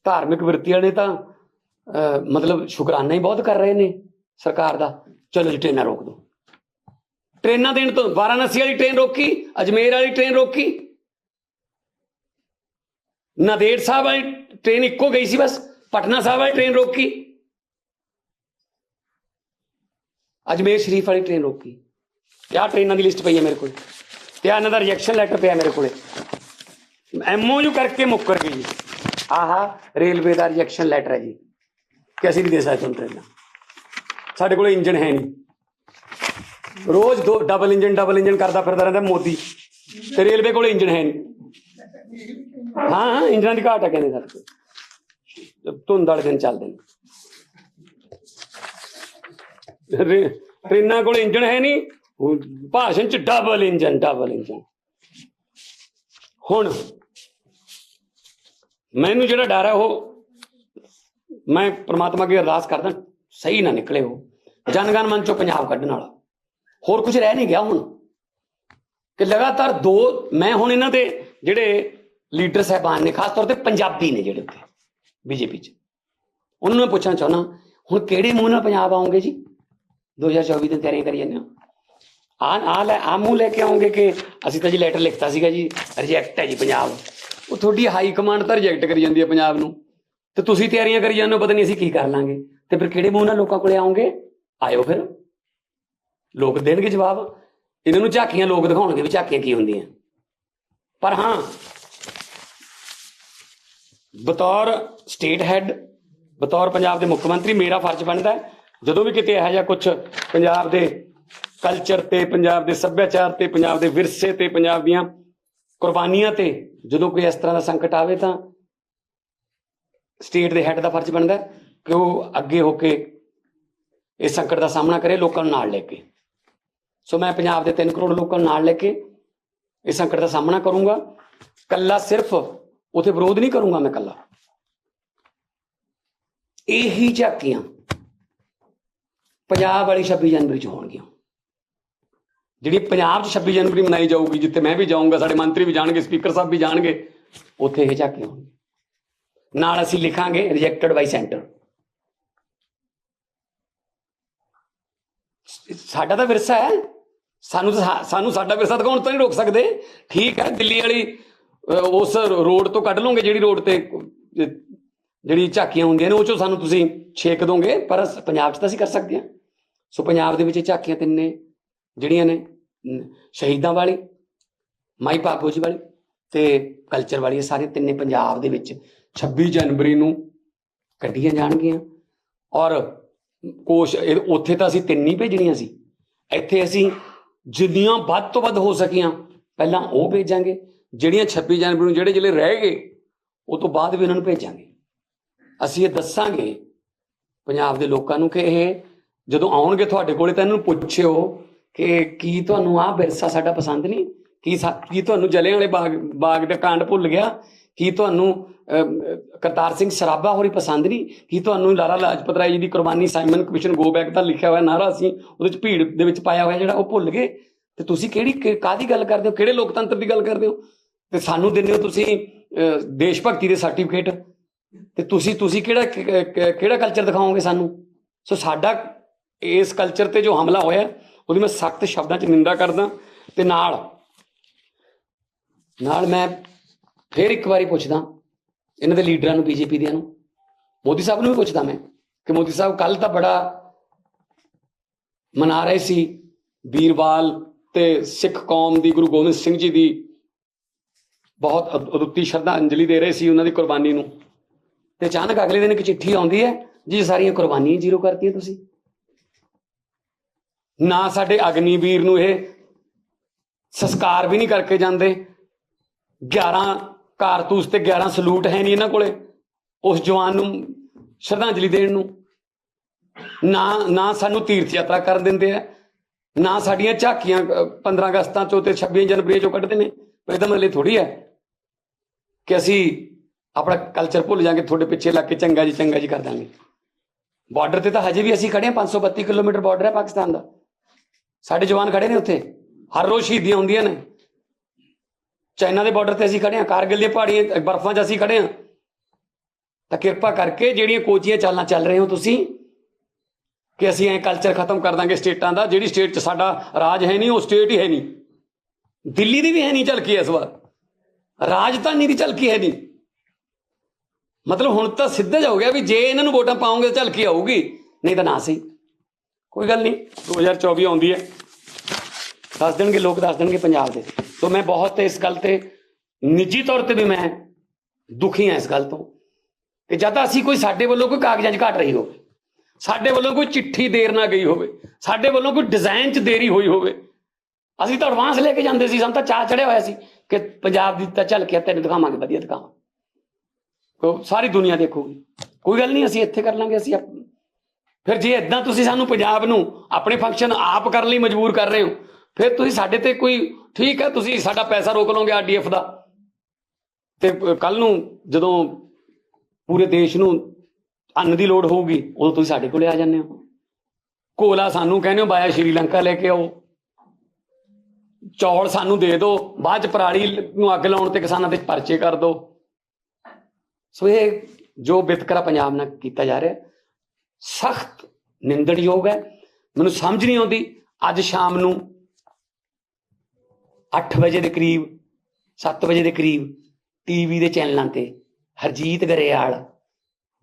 ਧਾਰਮਿਕ ਵਰਤੀ ਵਾਲੇ ਤਾਂ ਅਹ, ਮਤਲਬ ਸ਼ੁਕਰਾਨਾ ਹੀ ਬਹੁਤ ਕਰ ਰਹੇ ਨੇ ਸਰਕਾਰ ਦਾ। ਚਲੋ ਜੀ ਟ੍ਰੇਨਾਂ ਰੋਕ ਦਿਓ। ਟ੍ਰੇਨਾਂ ਦੇਣ ਤੋਂ, ਵਾਰਾਣਸੀ ਵਾਲੀ ਟ੍ਰੇਨ ਰੋਕੀ, ਅਜਮੇਰ ਵਾਲੀ ਟ੍ਰੇਨ ਰੋਕੀ। ਨਾਂਦੇੜ ਸਾਹਿਬ ਵਾਲੀ ਟ੍ਰੇਨ ਇੱਕੋ ਗਈ ਸੀ ਬਸ, ਪਟਨਾ ਸਾਹਿਬ ਵਾਲੀ ਟ੍ਰੇਨ ਰੋਕੀ। ਅਜਮੇਰ ਸ਼ਰੀਫ ਵਾਲੀ ਟ੍ਰੇਨ ਰੋਕੀ। ਤੇ ਆਹ ਟ੍ਰੇਨਾਂ ਦੀ ਲਿਸਟ ਪਈ ਹੈ ਮੇਰੇ ਕੋਲ। ਤੇ ਇਹਨਾਂ ਦਾ ਰਿਜੈਕਸ਼ਨ ਲੈਟਰ ਪਿਆ ਮੇਰੇ ਕੋਲੇ। ਐਮਓਯੂ ਕਰਕੇ ਮੁੱਕਰ ਗਈ ਜੀ। ਆਹਾ ਰੇਲਵੇ ਦਾ ਰਿਜੈਕਸ਼ਨ ਲੈਟਰ ਹੈ ਜੀ। ਕਿ ਅਸੀਂ ਨਹੀਂ ਦੇ ਸਕਦੇ ਤੁਹਾਨੂੰ ਟ੍ਰੇਨਾਂ। ਸਾਡੇ ਕੋਲ ਇੰਜਨ ਹੈ ਨਹੀਂ। ਰੋਜ਼ ਦੋ ਡਬਲ ਇੰਜਨ ਡਬਲ ਇੰਜਨ ਕਰਦਾ ਫਿਰਦਾ ਰਹਿੰਦਾ ਮੋਦੀ। ਤੇ ਰੇਲਵੇ ਕੋਲ ਇੰਜਨ ਹੈ ਨਹੀਂ। ਹਾਂ ਹਾਂ ਇੰਜਨਾਂ ਦੀ ਘਾਟ ਹੈ ਕਹਿੰਦੇ ਸਰ। ਧੁੰਦ ਵਾਲੇ ਦਿਨ ਚੱਲਦੇ ਨੇ। ਟ੍ਰੇਨਾਂ ਕੋਲ ਇੰਜਨ ਹੈ ਨਹੀਂ। ਭਾਸ਼ਣ ਚ ਡਬਲ ਇੰਜਨ ਡਬਲ ਇੰਜਨ ਹੁਣ ਮੈਨੂੰ ਜਿਹੜਾ ਡਰ ਹੈ ਉਹ, ਮੈਂ ਪ੍ਰਮਾਤਮਾ ਅੱਗੇ ਅਰਦਾਸ ਕਰਦਾ, ਸਹੀ ਨਾ ਨਿਕਲੇ ਉਹ। ਜਨਗਣ ਮਨ ਚੋਂ ਪੰਜਾਬ ਕੱਢਣ ਵਾਲਾ। ਹੋਰ ਕੁਝ ਰਹਿ ਨਹੀਂ ਗਿਆ ਹੁਣ। ਕਿ ਲਗਾਤਾਰ ਦੋ, ਮੈਂ ਹੁਣ ਇਹਨਾਂ ਦੇ ਜਿਹੜੇ ਲੀਡਰ ਸਾਹਿਬਾਨ ਨੇ, ਖਾਸ ਤੌਰ ਤੇ ਪੰਜਾਬੀ ਨੇ ਜਿਹੜੇ ਉੱਤੇ ਬੀਜੇਪੀ ਚ। ਉਹਨਾਂ ਨੂੰ ਮੈਂ ਪੁੱਛਣਾ ਚਾਹੁੰਦਾ, ਹੁਣ ਕਿਹੜੇ ਮੂੰਹ ਨਾਲ ਪੰਜਾਬ ਆਉਂਗੇ ਜੀ? 2024 ਦੀ ਤਿਆਰੀ ਕਰੀ ਜਾਂਦੇ ਹੋ। ਆ ਆ ਲੈ ਆ ਮੂੰਹ ਲੈ ਕੇ ਆਉਂਗੇ ਕਿ ਅਸੀਂ ਤਾਂ ਜੀ ਲੈਟਰ ਲਿਖਤਾ ਸੀਗਾ ਜੀ ਰਿਜੈਕਟ ਹੈ ਜੀ ਪੰਜਾਬ। ਉਹ ਤੁਹਾਡੀ ਹਾਈ ਕਮਾਂਡ ਤਾਂ ਰਿਜੈਕਟ ਕਰੀ ਜਾਂਦੀ ਹੈ ਪੰਜਾਬ ਨੂੰ। ਤੇ ਤੁਸੀਂ ਤਿਆਰੀਆਂ ਕਰੀ ਜਾਂਦੇ ਹੋ, ਪਤਾ ਨਹੀਂ ਅਸੀਂ ਕੀ ਕਰ ਲਾਂਗੇ। ਤੇ ਫਿਰ ਕਿਹੜੇ ਮੂੰਹ ਨਾਲ ਲੋਕਾਂ ਕੋਲੇ ਆਉਂਗੇ? ਆਇਓ ਫਿਰ। ਲੋਕ ਦੇਣਗੇ ਜਵਾਬ। ਇਹਨਾਂ ਨੂੰ ਝਾਕੀਆਂ ਲੋਕ ਦਿਖਾਉਣਗੇ ਵੀ ਝਾਕੀਆਂ ਕੀ ਹੁੰਦੀਆਂ। ਪਰ ਹਾਂ, ਬਤੌਰ ਸਟੇਟ ਹੈੱਡ ਬਤੌਰ ਪੰਜਾਬ ਦੇ ਮੁੱਖ ਮੰਤਰੀ ਮੇਰਾ ਫਰਜ਼ ਬਣਦਾ ਹੈ। ਜਦੋਂ ਵੀ ਕਿਤੇ ਇਹੋ ਜਿਹਾ ਕੁਝ ਪੰਜਾਬ ਦੇ ਕਲਚਰ ਤੇ, ਪੰਜਾਬ ਦੇ ਸੱਭਿਆਚਾਰ ਤੇ, ਪੰਜਾਬ ਦੇ ਵਿਰਸੇ ਤੇ, ਪੰਜਾਬ ਦੀਆਂ ਕੁਰਬਾਨੀਆਂ ਤੇ ਜਦੋਂ ਕੋਈ ਇਸ ਤਰ੍ਹਾਂ ਦਾ ਸੰਕਟ ਆਵੇ ਤਾਂ ਸਟੇਟ ਦੇ ਹੈੱਡ ਦਾ ਫਰਜ਼ ਬਣਦਾ ਕਿ ਉਹ ਅੱਗੇ ਹੋ ਕੇ ਇਸ ਸੰਕਟ ਦਾ ਸਾਹਮਣਾ ਕਰੇ, ਲੋਕਾਂ ਨੂੰ ਨਾਲ ਲੈ ਕੇ। ਸੋ ਮੈਂ ਪੰਜਾਬ ਦੇ 3 ਕਰੋੜ ਲੋਕਾਂ ਨੂੰ ਨਾਲ ਲੈ ਕੇ ਇਸ ਸੰਕਟ ਦਾ ਸਾਹਮਣਾ ਕਰੂੰਗਾ। ਕੱਲਾ ਸਿਰਫ ਉਥੇ ਵਿਰੋਧ ਨਹੀਂ ਕਰੂੰਗਾ ਮੈਂ ਕੱਲਾ ਇਹੀ ਝਾਕੀਆਂ ਪੰਜਾਬ ਵਾਲੀ 26 ਜਨਵਰੀ ਚ ਹੋਣਗੀਆਂ। ਜਿਹੜੀ ਪੰਜਾਬ 'ਚ 26 ਜਨਵਰੀ ਮਨਾਈ ਜਾਊਗੀ, ਜਿੱਥੇ ਮੈਂ ਵੀ ਜਾਊਂਗਾ, ਸਾਡੇ ਮੰਤਰੀ ਵੀ ਜਾਣਗੇ, ਸਪੀਕਰ ਸਾਹਿਬ ਵੀ ਜਾਣਗੇ, ਉੱਥੇ ਇਹ ਝਾਕੀਆਂ ਹੋਣਗੀਆਂ। ਨਾਲ ਅਸੀਂ ਲਿਖਾਂਗੇ ਰਿਜੈਕਟਡ ਬਾਈ ਸੈਂਟਰ ਸਾਡਾ ਤਾਂ ਵਿਰਸਾ ਹੈ। ਸਾਨੂੰ ਤਾਂ ਸਾਨੂੰ ਸਾਡਾ ਵਿਰਸਾ ਦਿਖਾਉਣ ਤੋਂ ਨਹੀਂ ਰੋਕ ਸਕਦੇ। ਠੀਕ ਹੈ, ਦਿੱਲੀ ਵਾਲੀ ਉਸ ਰੋਡ ਤੋਂ ਕੱਢ ਲਓਗੇ ਜਿਹੜੀ ਰੋਡ ਤੇ ਜਿਹੜੀ ਝਾਕੀਆਂ ਹੁੰਦੀਆਂ ਨੇ, ਉਹ ਚੋਂ ਸਾਨੂੰ ਤੁਸੀਂ ਛੇਕ ਦੋਗੇ, ਪਰ ਅਸ- ਪੰਜਾਬ 'ਚ ਤਾਂ ਅਸੀਂ ਕਰ ਸਕਦੇ ਹਾਂ। ਸੋ ਪੰਜਾਬ ਦੇ ਵਿੱਚ ਇਹ ਝਾਕੀਆਂ ਤਿੰਨੇ ਜਿਹੜੀਆਂ ਨੇ ਸ਼ਹੀਦਾਂ ਵਾਲੀ, ਮਾਈ ਭਾਗੋ ਜੀ ਵਾਲੀ ਤੇ ਕਲਚਰ ਵਾਲੀ, ਇਹ ਸਾਰੀਆਂ ਤਿੰਨੇ ਪੰਜਾਬ ਦੇ ਵਿੱਚ। 26 ਜਨਵਰੀ ਨੂੰ ਕੱਢੀਆਂ ਜਾਣਗੀਆਂ। ਔਰ ਕੋਸ਼ ਉੱਥੇ ਤਾਂ ਅਸੀਂ ਤਿੰਨ ਹੀ ਭੇਜਣੀਆਂ ਸੀ। ਇੱਥੇ ਅਸੀਂ ਜਿੰਨੀਆਂ ਵੱਧ ਤੋਂ ਵੱਧ ਹੋ ਸਕੀਆਂ, ਪਹਿਲਾਂ ਉਹ ਭੇਜਾਂਗੇ। ਜਿਹੜੀਆਂ 26 ਜਨਵਰੀ ਨੂੰ ਜਿਹੜੇ ਜ਼ਿਲ੍ਹੇ ਰਹਿ ਗਏ, ਉਹ ਤੋਂ ਬਾਅਦ ਵੀ ਉਹਨਾਂ ਨੂੰ ਭੇਜਾਂਗੇ। ਅਸੀਂ ਇਹ ਦੱਸਾਂਗੇ ਪੰਜਾਬ ਦੇ ਲੋਕਾਂ ਨੂੰ ਕਿ ਇਹ ਜਦੋਂ ਆਉਣਗੇ ਤੁਹਾਡੇ ਕੋਲੇ ਤਾਂ ਇਹਨਾਂ ਨੂੰ ਪੁੱਛਿਓ ਕਿ ਕੀ ਤੁਹਾਨੂੰ ਆਹ ਵਿਰਸਾ ਸਾਡਾ ਪਸੰਦ ਨਹੀਂ? ਕੀ ਸਾ- ਕੀ ਤੁਹਾਨੂੰ ਜਲਿਆਂ ਵਾਲੇ ਬਾਗ ਬਾਗ ਦਾ ਕਾਂਡ ਭੁੱਲ ਗਿਆ? ਕੀ ਤੁਹਾਨੂੰ ਕਰਤਾਰ ਸਿੰਘ ਸਰਾਭਾ ਹੋਰੀ ਪਸੰਦ ਨਹੀਂ? ਕੀ ਤੁਹਾਨੂੰ ਲਾਲਾ ਲਾਜਪਤ ਰਾਏ ਜੀ ਦੀ ਕੁਰਬਾਨੀ ਸਾਈਮਨ ਕਮਿਸ਼ਨ ਗੋ ਬੈਕ ਦਾ ਲਿਖਿਆ ਹੋਇਆ ਨਾਰਾ ਸੀ, ਉਹਦੇ ਵਿੱਚ ਭੀੜ ਦੇ ਵਿੱਚ ਪਾਇਆ ਹੋਇਆ ਜਿਹੜਾ ਉਹ ਭੁੱਲ ਗਏ? ਤੇ ਤੁਸੀਂ ਕਿਹੜੀ, ਕਿ- ਕਾਹਦੀ ਗੱਲ ਕਰਦੇ ਹੋ? ਕਿਹੜੇ ਲੋਕਤੰਤਰ ਦੀ ਗੱਲ ਕਰਦੇ ਹੋ? ਤੇ ਸਾਨੂੰ ਦਿੰਦੇ ਹੋ ਤੁਸੀਂ ਦੇਸ਼ ਭਗਤੀ ਦੇ ਸਰਟੀਫਿਕੇਟ। ਤੇ ਤੁਸੀਂ ਤੁਸੀਂ ਕਿਹੜਾ ਕਿਹੜਾ ਕਲਚਰ ਦਿਖਾਓਗੇ ਸਾਨੂੰ? ਸੋ ਸਾਡਾ ਇਸ ਕਲਚਰ ਤੇ ਜੋ ਹਮਲਾ ਹੋਇਆ, ਉਹਦੀ ਮੈਂ ਸਖਤ ਸ਼ਬਦਾਂ 'ਚ ਨਿੰਦਾ ਕਰਦਾ। ਤੇ ਨਾਲ ਨਾਲ ਮੈਂ ਫਿਰ ਇੱਕ ਵਾਰੀ ਪੁੱਛਦਾ ਇਹਨਾਂ ਦੇ ਲੀਡਰਾਂ ਨੂੰ, ਬੀਜੇਪੀ ਦਿਆਂ ਨੂੰ। ਮੋਦੀ ਸਾਹਿਬ ਨੂੰ ਵੀ ਪੁੱਛਦਾ ਮੈਂ ਕਿ ਮੋਦੀ ਸਾਹਿਬ ਕੱਲ ਤਾਂ ਬੜਾ ਮਨਾ ਰਹੇ ਸੀ ਵੀਰਵਾਲ ਤੇ ਸਿੱਖ ਕੌਮ ਦੀ, ਗੁਰੂ ਗੋਬਿੰਦ ਸਿੰਘ ਜੀ ਦੀ ਬਹੁਤ ਅਦੁੱਤੀ ਸ਼ਰਧਾਂਜਲੀ ਦੇ ਰਹੇ ਸੀ ਉਹਨਾਂ ਦੀ ਕੁਰਬਾਨੀ ਨੂੰ। ਤੇ ਅਚਾਨਕ ਅਗਲੇ ਦਿਨ ਇੱਕ ਚਿੱਠੀ ਆਉਂਦੀ ਹੈ, ਜੀ ਸਾਰੀਆਂ ਕੁਰਬਾਨੀਆਂ ਜ਼ੀਰੋ ਕਰਤੀਆਂ ਤੁਸੀਂ। ਨਾ ਸਾਡੇ ਅਗਨੀਵੀਰ ਨੂੰ ਇਹ ਸੰਸਕਾਰ ਵੀ ਨਹੀਂ ਕਰਕੇ ਜਾਂਦੇ 11 ਕਾਰਤੂਸ ਤੇ 11 ਸਲੂਟ ਹੈ ਨਹੀਂ ਇਹਨਾਂ ਕੋਲੇ। ਉਸ ਜਵਾਨ ਨੂੰ ਸ਼ਰਧਾਂਜਲੀ ਦੇਣ ਨੂੰ। ਨਾ ਨਾ ਸਾਨੂੰ ਤੀਰਥ ਯਾਤਰਾ ਕਰਨ ਦਿੰਦੇ ਆ। ਨਾ ਸਾਡੀਆਂ ਝਾਕੀਆਂ ਅ, 15 ਅਗਸਤਾਂ ਚੋਂ ਤੇ 26 ਜਨਵਰੀ ਚੋਂ ਕੱਢਦੇ ਨੇ। ਪਰ ਇਹਦਾ ਮਤਲਬ ਥੋੜੀ ਹੈ ਕਿ ਅਸੀਂ ਆਪਣਾ ਕਲਚਰ ਭੁੱਲ ਜਾਾਂਗੇ ਤੁਹਾਡੇ ਪਿੱਛੇ ਲੱਗ ਕੇ ਚੰਗਾ ਜੀ ਚੰਗਾ ਜੀ ਕਰ ਦਾਂਗੇ। ਬਾਰਡਰ ਤੇ ਤਾਂ ਹਜੇ ਵੀ ਅਸੀਂ ਖੜੇ ਹਾਂ 532 ਕਿਲੋਮੀਟਰ ਬਾਰਡਰ ਹੈ ਪਾਕਿਸਤਾਨ ਦਾ। ਸਾਡੇ ਜਵਾਨ ਖੜੇ ਨੇ ਉੱਥੇ। ਹਰ ਰੋਜ਼ ਸ਼ਹੀਦੀਆਂ ਹੁੰਦੀਆਂ ਨੇ। ਚਾਈਨਾ ਦੇ ਬਾਰਡਰ ਤੇ ਅਸੀਂ ਖੜੇ ਹਾਂ, ਕਾਰਗਿਲ ਦੀਆਂ ਪਹਾੜੀਆਂ, ਬਰਫ਼ਾਂ 'ਚ ਅਸੀਂ ਖੜੇ ਹਾਂ। ਤਾਂ ਕਿਰਪਾ ਕਰਕੇ ਜਿਹੜੀਆਂ ਕੋਚੀਆਂ ਚਾਲਾਂ ਚੱਲ ਰਹੇ ਹੋ ਤੁਸੀਂ, ਕਿ ਅਸੀਂ ਐ ਕਲਚਰ ਖਤਮ ਕਰ ਦਾਂਗੇ ਸਟੇਟਾਂ ਦਾ, ਜਿਹੜੀ ਸਟੇਟ 'ਚ ਸਾਡਾ ਰਾਜ ਹੈ ਨਹੀਂ, ਉਹ ਸਟੇਟ ਹੀ ਹੈ ਨਹੀਂ। ਦਿੱਲੀ ਦੀ ਵੀ ਹੈ ਨਹੀਂ ਝਲਕੀ ਇਸ ਵਾਰ। ਰਾਜਧਾਨੀ ਦੀ ਝਲਕੀ ਹੈ ਨਹੀਂ। ਮਤਲਬ ਹੁਣ ਤਾਂ ਸਿੱਧਾ ਜਾ ਹੋ ਗਿਆ ਵੀ ਜੇ ਇਹਨਾਂ ਨੂੰ ਵੋਟਾਂ ਪਾਉਂਗੇ ਤਾਂ ਝਲਕੀ ਆਊਗੀ, ਨਹੀਂ ਤਾਂ ਨਾ ਸਹੀ ਕੋਈ ਗੱਲ ਨਹੀਂ 2024 ਆਉਂਦੀ ਹੈ। ਦੱਸ ਦੇਣਗੇ, ਲੋਕ ਦੱਸ ਦੇਣਗੇ ਪੰਜਾਬ ਦੇ। ਸੋ ਮੈਂ ਬਹੁਤ ਇਸ ਗੱਲ ਤੇ ਨਿੱਜੀ ਤੌਰ ਤੇ ਵੀ ਮੈਂ ਦੁਖੀ ਹਾਂ ਇਸ ਗੱਲ ਤੋਂ ਕਿ ਜਦ ਤੱਕ ਅਸੀਂ ਕੋਈ ਸਾਡੇ ਵੱਲੋਂ ਕੋਈ ਕਾਗਜ਼ਾਂ 'ਚ ਘਟ ਰਹੀ ਹੋਵੇ ਸਾਡੇ ਵੱਲੋਂ ਕੋਈ ਚਿੱਠੀ ਦੇਰ ਨਾ ਗਈ ਹੋਵੇ ਸਾਡੇ ਵੱਲੋਂ ਕੋਈ ਡਿਜ਼ਾਈਨ 'ਚ ਦੇਰੀ ਹੋਈ ਹੋਵੇ ਅਸੀਂ ਤਾਂ ਐਡਵਾਂਸ ਲੈ ਕੇ ਜਾਂਦੇ ਸੀ ਸਾਨੂੰ ਤਾਂ ਚਾਹ ਚੜਿਆ ਹੋਇਆ ਸੀ ਕਿ ਪੰਜਾਬ ਦੀ ਤਾਂ ਝਲਕਿਆ ਤੈਨੂੰ ਦਿਖਾਵਾਂਗੇ ਵਧੀਆ ਦਿਖਾਵਾਂ ਕੋ ਸਾਰੀ ਦੁਨੀਆ ਦੇਖੂਗੀ ਕੋਈ ਗੱਲ ਨਹੀਂ ਅਸੀਂ ਇੱਥੇ ਕਰ ਲਾਂਗੇ ਅਸੀਂ ਆਪ- ਫਿਰ ਜੇ ਇਦਾਂ ਤੁਸੀਂ ਸਾਨੂੰ ਪੰਜਾਬ ਨੂੰ ਆਪਣੇ ਫੰਕਸ਼ਨ ਆਪ ਕਰਨ ਲਈ ਮਜਬੂਰ ਕਰ ਰਹੇ ਹੋ ਫਿਰ ਤੁਸੀਂ ਸਾਡੇ ਤੇ ਕੋਈ, ਠੀਕ ਹੈ, ਤੁਸੀਂ ਸਾਡਾ ਪੈਸਾ ਰੋਕ ਲਓਗੇ ਆਰਡੀਐਫ ਦਾ। ਤੇ ਕੱਲ ਨੂੰ ਜਦੋਂ ਪੂਰੇ ਦੇਸ਼ ਨੂੰ ਅੰਨ ਦੀ ਲੋੜ ਹੋਊਗੀ, ਉਦੋਂ ਤੁਸੀਂ ਸਾਡੇ ਕੋਲੇ ਆ ਜਾਂਦੇ ਹੋ। ਕੋਲਾ ਸਾਨੂੰ ਕਹਿੰਦੇ ਹੋ, ਬਾਇਆ ਸ਼੍ਰੀਲੰਕਾ ਲੈ ਕੇ ਆਓ। ਚੌਲ ਸਾਨੂੰ ਦੇ ਦਿਓ, ਬਾਅਦ ਚ ਪਰਾਲੀ ਨੂੰ ਅੱਗ ਲਾਉਣ ਤੇ ਕਿਸਾਨਾਂ ਦੇ ਪਰਚੇ ਕਰ ਦਿਓ। ਸੋ ਇਹ ਜੋ ਵਿਤਕਰਾ ਪੰਜਾਬ ਨਾਲ ਕੀਤਾ ਜਾ ਰਿਹਾ, ਸਖਤ ਨਿੰਦਣਯੋਗ ਹੈ। ਮੈਨੂੰ ਸਮਝ ਨਹੀਂ ਆਉਂਦੀ, ਅੱਜ ਸ਼ਾਮ ਨੂੰ 8 ਵਜੇ ਦੇ ਕਰੀਬ 7 ਵਜੇ ਦੇ ਕਰੀਬ ਟੀਵੀ ਦੇ ਚੈਨਲਾਂ ਤੇ ਹਰਜੀਤ ਗਰੇਵਾਲ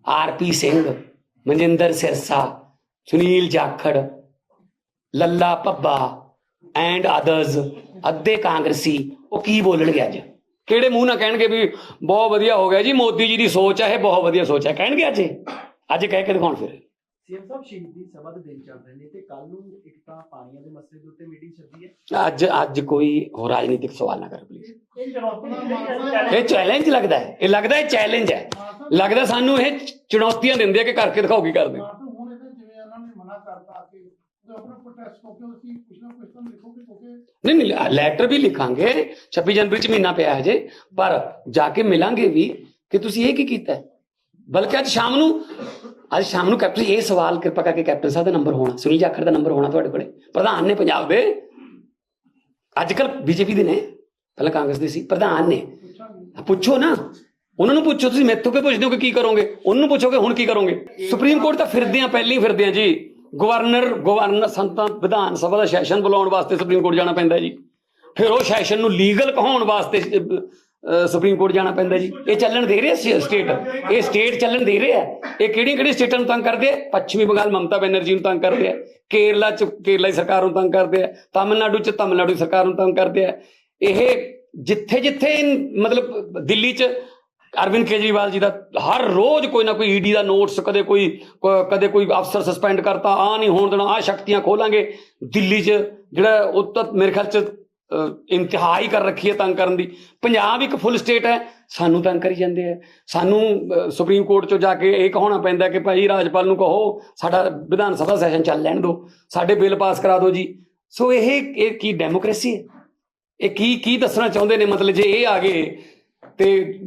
ਆਰਪੀ ਸਿੰਘ, ਮਨਜਿੰਦਰ ਸਿਰਸਾ, ਸੁਨੀਲ ਜਾਖੜ, ਲੱਲਾ ਪੱਬਾ ਐਂਡ ਅਦਰਸ ਅੱਧੇ ਕਾਂਗਰਸੀ, ਉਹ ਕੀ ਬੋਲਣਗੇ ਅੱਜ? ਕਿਹੜੇ ਮੂੰਹ ਨਾਲ ਕਹਿਣਗੇ ਵੀ ਬਹੁਤ ਵਧੀਆ ਹੋ ਗਿਆ ਜੀ, ਮੋਦੀ ਜੀ ਦੀ ਸੋਚ ਹੈ ਇਹ ਬਹੁਤ ਵਧੀਆ ਸੋਚ ਹੈ ਕਹਿਣਗੇ ਅੱਜ? ਅੱਜ ਕਹਿ ਕੇ ਦਿਖਾਉਣ ਫਿਰ। ਸੀਐਮ ਸਾਹਿਬ ਸ਼ਹੀਦੀ ਸਭਾ ਦੇ ਦਿਨ ਚੱਲ ਰਹੇ ਨੇ ਤੇ ਕੱਲ ਨੂੰ ਇੱਕ ਤਾਂ ਪਾਣੀਆਂ ਦੇ ਮਸਲੇ ਦੇ ਉੱਤੇ ਮੀਟਿੰਗ ਚੱਲਦੀ ਹੈ। ਅੱਜ ਅੱਜ ਕੋਈ ਹੋਰ ਰਾਜਨੀਤਿਕ ਸਵਾਲ ਨਾ ਕਰ ਪਲੀਜ਼ ਇਹ ਚੈਲੰਜ ਲੱਗਦਾ ਹੈ। ਇਹ ਲੱਗਦਾ ਹੈ। ਚੈਲੰਜ ਹੈ ਲੱਗਦਾ ਸਾਨੂੰ ਇਹ ਚੁਣੌਤੀਆਂ ਦਿੰਦੇ ਆ ਕਿ ਕਰਕੇ ਦਿਖਾਓ ਕੀ ਕਰਦੇ। ਨਹੀਂ ਨਹੀਂ ਲੈਟਰ ਵੀ ਲਿਖਾਂਗੇ। 26 ਜਨਵਰੀ ਚ ਮਹੀਨਾ ਪਿਆ ਹੈ ਜੇ ਪਰ ਜਾ ਕੇ ਮਿਲਾਂਗੇ ਵੀ ਕਿ ਤੁਸੀਂ ਇਹ ਕੀ ਕੀਤਾ। ਬਲਕਿ ਅੱਜ ਸ਼ਾਮ ਨੂੰ ਅੱਜ ਸ਼ਾਮ ਨੂੰ ਕੈਪਟਨ, ਇਹ ਸਵਾਲ ਕਿਰਪਾ ਕਰਕੇ ਕੈਪਟਨ ਸਾਹਿਬ ਦਾ ਨੰਬਰ ਹੋਣਾ, ਸੁਨੀਲ ਜਾਖੜ ਦਾ ਨੰਬਰ ਹੋਣਾ ਤੁਹਾਡੇ ਕੋਲੇ। ਪ੍ਰਧਾਨ ਨੇ ਪੰਜਾਬ ਦੇ ਅੱਜ ਕੱਲ ਬੀਜੇਪੀ ਦੇ ਨੇ, ਪਹਿਲਾਂ ਕਾਂਗਰਸ ਦੇ ਸੀ, ਪ੍ਰਧਾਨ ਨੇ। ਪੁੱਛੋ ਨਾ, ਉਹਨਾਂ ਨੂੰ ਪੁੱਛੋ, ਤੁਸੀਂ ਮੈਥੋਂ ਕਿ ਪੁੱਛਦੇ ਹੋ ਕਿ ਕੀ ਕਰੋਗੇ? ਉਹਨੂੰ ਪੁੱਛੋਗੇ, ਹੁਣ ਕੀ ਕਰੋਗੇ? ਸੁਪਰੀਮ ਕੋਰਟ ਤਾਂ ਫਿਰਦੇ ਆ, ਪਹਿਲੀ ਫਿਰਦੇ ਆ ਜੀ। ਗਵਰਨਰ ਗਵਰਨਰ ਸੰਤਾਂ, ਵਿਧਾਨ ਸਭਾ ਦਾ ਸੈਸ਼ਨ ਬੁਲਾਉਣ ਵਾਸਤੇ ਸੁਪਰੀਮ ਕੋਰਟ ਜਾਣਾ ਪੈਂਦਾ ਜੀ। ਫਿਰ ਉਹ ਸੈਸ਼ਨ ਨੂੰ ਲੀਗਲ ਕਹਾਉਣ ਵਾਸਤੇ ਸੁਪਰੀਮ ਕੋਰਟ ਜਾਣਾ ਪੈਂਦਾ ਜੀ। ਇਹ ਚੱਲਣ ਦੇ ਰਿਹਾ ਸਟੇਟ ਇਹ ਸਟੇਟ ਚੱਲਣ ਦੇ ਰਿਹਾ। ਇਹ ਕਿਹੜੀਆਂ ਕਿਹੜੀਆਂ ਸਟੇਟਾਂ ਨੂੰ ਤੰਗ ਕਰਦੇ ਆ? ਪੱਛਮੀ ਬੰਗਾਲ ਮਮਤਾ ਬੈਨਰਜੀ ਨੂੰ ਤੰਗ ਕਰਦੇ ਆ। ਕੇਰਲਾ ਚ ਕੇਰਲਾ ਦੀ ਸਰਕਾਰ ਨੂੰ ਤੰਗ ਕਰਦੇ ਆ। ਤਾਮਿਲਨਾਡੂ ਚ ਤਾਮਿਲਨਾਡੂ ਸਰਕਾਰ ਨੂੰ ਤੰਗ ਕਰਦੇ ਆ। ਇਹ ਜਿੱਥੇ ਜਿੱਥੇ ਮਤਲਬ ਦਿੱਲੀ ਚ ਅਰਵਿੰਦ ਕੇਜਰੀਵਾਲ ਜੀ ਦਾ ਹਰ ਰੋਜ਼ ਕੋਈ ਨਾ ਕੋਈ ਈਡੀ ਦਾ ਨੋਟਸ ਕਦੇ ਕੋਈ, ਕ- ਕਦੇ ਕੋਈ ਅਫਸਰ ਸਸਪੈਂਡ ਕਰਤਾ ਆ ਨਹੀਂ ਹੋਣ ਦੇਣਾ ਆ ਸ਼ਕਤੀਆਂ ਖੋਲਾਂਗੇ। ਦਿੱਲੀ 'ਚ ਜਿਹੜਾ ਉਹ ਤਾਂ ਮੇਰੇ ਖਿਆਲ 'ਚ ਅ, ਹੀ ਕਰ ਰੱਖੀ ਹੈ ਤੰਗ ਕਰਨ ਦੀ। ਪੰਜਾਬ ਇੱਕ ਫੁੱਲ ਸਟੇਟ ਹੈ ਸਾਨੂੰ ਤੰਗ ਕਰੀ ਜਾਂਦੇ ਆ ਸਾਨੂੰ ਸੁਪਰੀਮ ਕੋਰਟ 'ਚੋਂ ਜਾ ਕੇ ਇਹ ਕਹਾਉਣਾ ਪੈਂਦਾ ਕਿ ਭਾਈ ਰਾਜਪਾਲ ਨੂੰ ਕਹੋ ਸਾਡਾ ਵਿਧਾਨ ਸਭਾ ਸੈਸ਼ਨ ਚੱਲ ਲੈਣ ਦਿਓ ਸਾਡੇ ਬਿੱਲ ਪਾਸ ਕਰਾ ਦਿਓ ਜੀ। ਸੋ ਇਹ ਇਹ ਕੀ ਡੈਮੋਕ੍ਰੇਸੀ ਹੈ? ਇਹ ਕੀ ਕੀ ਦੱਸਣਾ ਚਾਹੁੰਦੇ ਨੇ? ਮਤਲਬ ਜੇ ਇਹ ਆ ਗਏ ਤੇ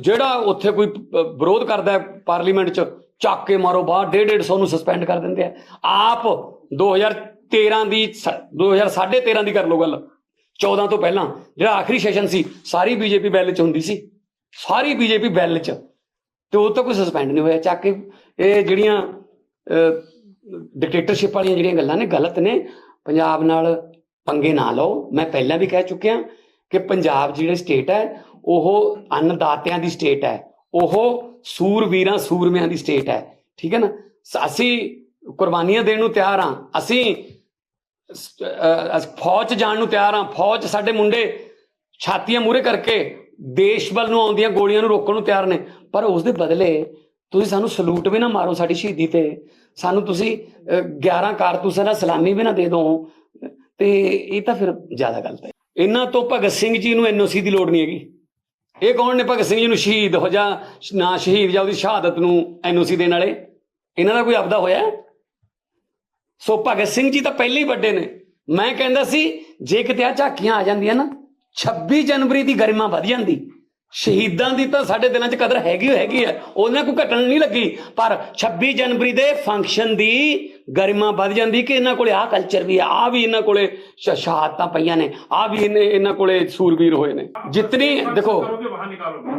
ਜਿਹੜਾ ਉੱਥੇ ਕੋਈ ਵਿਰੋਧ ਕਰਦਾ ਹੈ ਪਾਰਲੀਮੈਂਟ 'ਚ ਚੱਕ ਕੇ ਮਾਰੋ ਬਾਹਰ 150 ਨੂੰ ਸਸਪੈਂਡ ਕਰ ਦਿੰਦੇ ਆ। ਆਪ 2013 ਦੀ ਸ- 2013 ਦੀ ਕਰ ਲਓ ਗੱਲ। 14 ਤੋਂ ਪਹਿਲਾਂ ਜਿਹੜਾ ਆਖਰੀ ਸੈਸ਼ਨ ਸੀ, ਸਾਰੀ ਬੀਜੇਪੀ ਬੈਲ 'ਚ ਹੁੰਦੀ ਸੀ। ਸਾਰੀ ਬੀਜੇਪੀ ਬੈਲ 'ਚ। ਤੇ ਉਹ ਤਾਂ ਕੋਈ ਸਸਪੈਂਡ ਨਹੀਂ ਹੋਇਆ। ਚੱਕ ਕੇ ਇਹ ਜਿਹੜੀਆਂ ਡਿਕਟੇਟਰਸ਼ਿਪ ਵਾਲੀਆਂ ਜਿਹੜੀਆਂ ਗੱਲਾਂ ਨੇ, ਗਲਤ ਨੇ, ਪੰਜਾਬ ਨਾਲ ਪੰਗੇ ਨਾ ਲਓ। ਮੈਂ ਪਹਿਲਾਂ ਵੀ ਕਹਿ ਚੁੱਕਿਆ ਕਿ ਪੰਜਾਬ ਜਿਹੜੇ ਸਟੇਟ ਹੈ, ਉਹ ਅੰਨਦਾਤਿਆਂ ਦੀ ਸਟੇਟ ਹੈ। ਉਹ ਸੂਰਵੀਰਾਂ ਸੂਰਮਿਆਂ ਦੀ ਸਟੇਟ ਹੈ। ਠੀਕ ਹੈ ਨਾ? ਅਸੀਂ ਕੁਰਬਾਨੀਆਂ ਦੇਣ ਨੂੰ ਤਿਆਰ ਹਾਂ। ਅਸੀਂ ਫੌਜ ਜਾਣ ਨੂੰ ਤਿਆਰ ਹਾਂ। ਫੌਜ ਸਾਡੇ ਮੁੰਡੇ ਛਾਤੀਆਂ ਮੂਰੇ ਕਰਕੇ ਦੇਸ਼ ਵੱਲ ਨੂੰ ਆਉਂਦੀਆਂ ਗੋਲੀਆਂ ਨੂੰ ਰੋਕਣ ਨੂੰ ਤਿਆਰ ਨੇ। ਪਰ ਉਸ ਦੇ ਬਦਲੇ ਤੁਸੀਂ ਸਾਨੂੰ ਸਲੂਟ ਵੀ ਨਾ ਮਾਰੋ ਸਾਡੀ ਸ਼ਹੀਦੀ ਤੇ। ਸਾਨੂੰ ਤੁਸੀਂ ਅਹ, 11 ਕਾਰਤੂਸਾਂ ਦਾ ਸਲਾਮੀ ਵੀ ਨਾ ਦੇ ਦਿਓ ਤੇ ਇਹ ਤਾਂ ਫਿਰ ਜ਼ਿਆਦਾ ਗਲਤ ਹੈ। ਇਹਨਾਂ ਤੋਂ ਭਗਤ ਸਿੰਘ ਜੀ ਨੂੰ ਐਨਓਸੀ ਦੀ ਲੋੜ ਨਹੀਂ ਹੈਗੀ। ਇਹ ਕੌਣ ਨੇ ਭਗਤ ਸਿੰਘ ਜੀ ਨੂੰ ਸ਼ਹੀਦ ਹੋ ਜਾ ਨਾ ਸ਼ਹੀਦ ਜਾਂ ਉਹਦੀ ਸ਼ਹਾਦਤ ਨੂੰ ਐਨਓਸੀ ਦੇਣ ਵਾਲੇ? ਇਹਨਾਂ ਦਾ ਕੋਈ ਆਪਦਾ ਹੋਇਆ ਸੋ ਭਗਤ ਸਿੰਘ ਜੀ ਤਾਂ ਪਹਿਲੇ ਹੀ ਵੱਡੇ ਨੇ ਮੈਂ ਕਹਿੰਦਾ ਸੀ ਜੇ ਕਿਤੇ ਆ ਝਾਕੀਆਂ ਆ ਜਾਂਦੀਆਂ ਨਾ 26 ਜਨਵਰੀ ਦੀ ਗਰਿਮਾ ਵਧ ਜਾਂਦੀ ਸ਼ਹੀਦਾਂ ਦੀ ਤਾਂ ਸਾਡੇ ਦਿਲਾਂ 'ਚ ਕਦਰ ਹੈਗੀ ਓ ਹੈਗੀ ਹੈ ਉਹਨਾਂ ਕੋਈ ਘਟਣ ਨਹੀਂ ਲੱਗੀ ਪਰ 26 ਜਨਵਰੀ ਦੇ ਫੰਕਸ਼ਨ ਦੀ ਗਰਿਮਾ ਵੱਧ ਜਾਂਦੀ ਕਿ ਇਹਨਾਂ ਕੋਲੇ ਆਹ ਕਲਚਰ ਵੀ ਆ ਆ ਵੀ ਇਹਨਾਂ ਕੋਲੇ ਸ਼- ਸ਼ਹਾਦਤਾਂ ਪਈਆਂ ਨੇ ਆ ਵੀ ਇਹਨੇ- ਇਹਨਾਂ ਕੋਲੇ ਸੂਰਬੀਰ ਹੋਏ ਨੇ जितनी देखो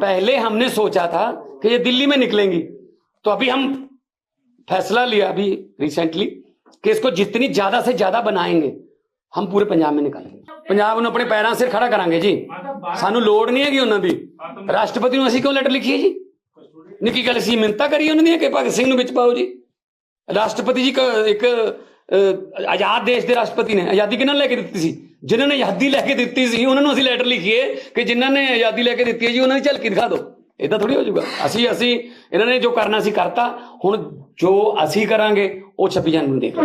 पहले हमने सोचा था कि ये दिल्ली में निकलेंगी तो अभी हम फैसला लिया अभी रिसेंटली कि इसको जितनी ज्यादा से ज्यादा बनाएंगे हम पूरे पंजाब में निकालेंगे ਪੰਜਾਬ ਨੂੰ ਆਪਣੇ ਪੈਰਾਂ ਸਿਰ ਖੜਾ ਕਰਾਂਗੇ ਜੀ ਸਾਨੂੰ ਲੋੜ ਨਹੀਂ ਹੈਗੀ ਉਹਨਾਂ ਦੀ ਰਾਸ਼ਟਰਪਤੀ ਨੂੰ ਅਸੀਂ ਕਿਉਂ ਲੈਟਰ ਲਿਖੀਏ ਜੀ ਨਿੱਕੀ ਗੱਲ ਸੀ ਮਿੰਤਾ ਕਰੀ ਉਹਨਾਂ ਦੀ ਕਿ ਭਗਤ ਸਿੰਘ ਨੂੰ ਵਿੱਚ ਪਾਓ ਜੀ ਰਾਸ਼ਟਰਪਤੀ ਜੀ ਕ- ਇੱਕ ਅਹ, ਆਜ਼ਾਦ ਦੇਸ਼ ਦੇ ਰਾਸ਼ਟਰਪਤੀ ਨੇ ਆਜ਼ਾਦੀ ਕਿਹਨਾਂ ਨੂੰ ਲੈ ਕੇ ਦਿੱਤੀ ਸੀ ਜਿਨ੍ਹਾਂ ਨੇ ਆਜ਼ਾਦੀ ਲੈ ਕੇ ਦਿੱਤੀ ਸੀ ਉਹਨਾਂ ਨੂੰ ਅਸੀਂ ਲੈਟਰ ਲਿਖੀਏ ਕਿ ਜਿਨ੍ਹਾਂ ਨੇ ਆਜ਼ਾਦੀ ਲੈ ਕੇ ਦਿੱਤੀ ਹੈ ਜੀ ਉਹਨਾਂ ਦੀ ਝਲਕੀ ਦਿਖਾ ਦਿਓ ਇਦਾਂ ਥੋੜੀ ਹੋ ਜਾਊਗਾ। ਅਸੀਂ ਅਸੀਂ, ਇਹਨਾਂ ਨੇ ਜੋ ਕਰਨਾ ਸੀ ਕਰਤਾ। ਹੁਣ ਜੋ ਅਸੀਂ ਕਰਾਂਗੇ, ਉਹ 26 ਜਨਵਰੀ ਨੂੰ ਦੇਖ